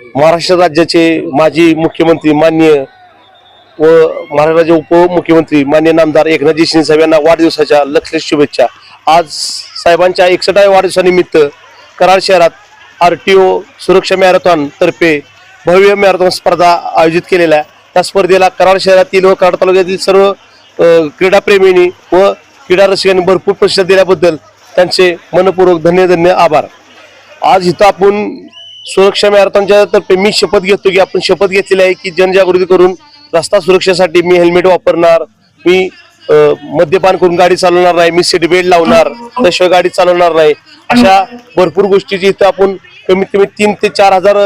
महाराष्ट्र राज्याचे माजी मुख्यमंत्री मान्य व महाराष्ट्राचे उपमुख्यमंत्री मान्य नामदार एकनाथजी शिंदे साहेब यांना वाढदिवसाच्या लक्ष शुभेच्छा. आज साहेबांच्या एकसठाव्या वाढदिवसानिमित्त कराड शहरात आर टी ओ सुरक्षा मॅरेथॉन तर्फे भव्य मॅरेथॉन स्पर्धा आयोजित केलेल्या त्या स्पर्धेला कराड शहरातील व कराड तालुक्यातील सर्व क्रीडाप्रेमींनी व क्रीडा रसिकांनी भरपूर प्रतिसाद दिल्याबद्दल त्यांचे मनपूर्वक धन्य धन्य आभार. आज इथं आपण सुरक्षा मॅरेथॉनच्या तर्फे मी शपथ घेतो की आपण शपथ घेतलेली आहे की जनजागृती करून रस्ता सुरक्षेसाठी मी हेल्मेट वापरणार मी मद्यपान करून गाडी चालवणार नाही मी सीट बेल्ट लावणार त्याशिवाय गाडी चालवणार नाही. अशा भरपूर गोष्टीची इथं आपण कमीत कमी तीन ते चार हजार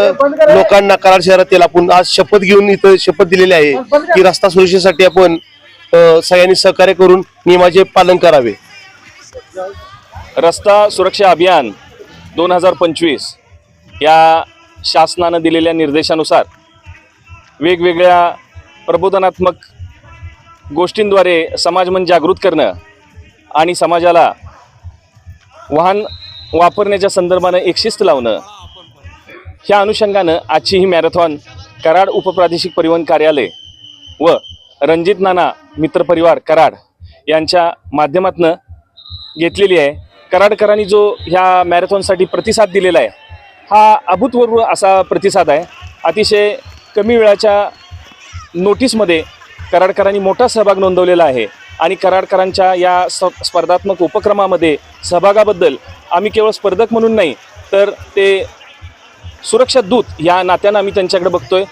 लोकांना कराड शहरातील आपण आज शपथ घेऊन इथं शपथ दिलेली आहे की रस्ता सुरक्षेसाठी आपण सगळ्यांनी सहकार्य करून नियमाचे पालन करावे. रस्ता सुरक्षा अभियान दोन हजार पंचवीस. या शासनानं दिलेल्या निर्देशानुसार वेगवेगळ्या प्रबोधनात्मक गोष्टींद्वारे समाजमन जागृत करणं आणि समाजाला वाहन वापरण्याच्या संदर्भानं एक शिस्त लावणं ह्या अनुषंगानं आजची ही मॅरेथॉन कराड उपप्रादेशिक परिवहन कार्यालय व रणजित नाना मित्रपरिवार कराड यांच्या माध्यमातनं घेतलेली आहे. कराडकरांनी जो ह्या मॅरेथॉनसाठी प्रतिसाद दिलेला आहे हा अभूतपूर्व असा प्रतिसाद आहे. अतिशय कमी वेळाच्या नोटीसमध्ये कराडकरांनी मोठा सहभाग नोंदवलेला आहे आणि कराडकरांच्या या स स्पर्धात्मक उपक्रमामध्ये सहभागाबद्दल आम्ही केवळ स्पर्धक म्हणून नाही तर ते सुरक्षा दूत या नात्यानं आम्ही त्यांच्याकडे बघतोय.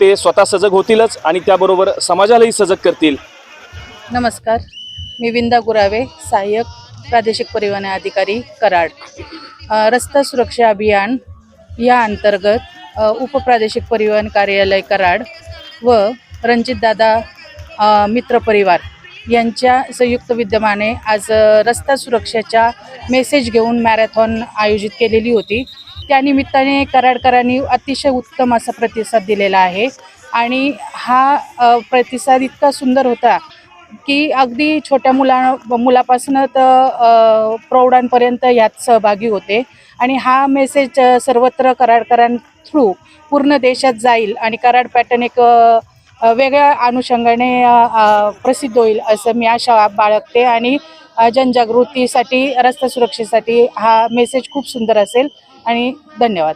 ते स्वतः सजग होतीलच आणि त्याबरोबर समाजालाही सजग करतील. नमस्कार. मी विंदा गुरावे सहाय्यक प्रादेशिक परिवहन अधिकारी कराड. रस्ता सुरक्षा अभियान या अंतर्गत उपप्रादेशिक परिवहन कार्यालय कराड व रणजितदादा अ, मित्र परिवार यांच्या संयुक्त विद्यमाने आज रस्ता सुरक्षेचा मेसेज घेऊन मॅरेथॉन आयोजित केलेली होती. त्यानिमित्ताने कराडकरांनी अतिशय उत्तम असा प्रतिसाद दिलेला आहे. आणि हा प्रतिसाद इतका सुंदर होता की अगदी छोट्या मुला मुलापासून तर प्रौढांपर्यंत यात सहभागी होते. आणि हा मेसेज सर्वत्र कराडकरां थ्रू पूर्ण देशात जाईल आणि कराड पॅटर्न एक वेगळ्या अनुषंगाने प्रसिद्ध होईल असं मी आशा बाळगते. आणि जनजागृतीसाठी रस्ता सुरक्षेसाठी हा मेसेज खूप सुंदर असेल. आणि धन्यवाद.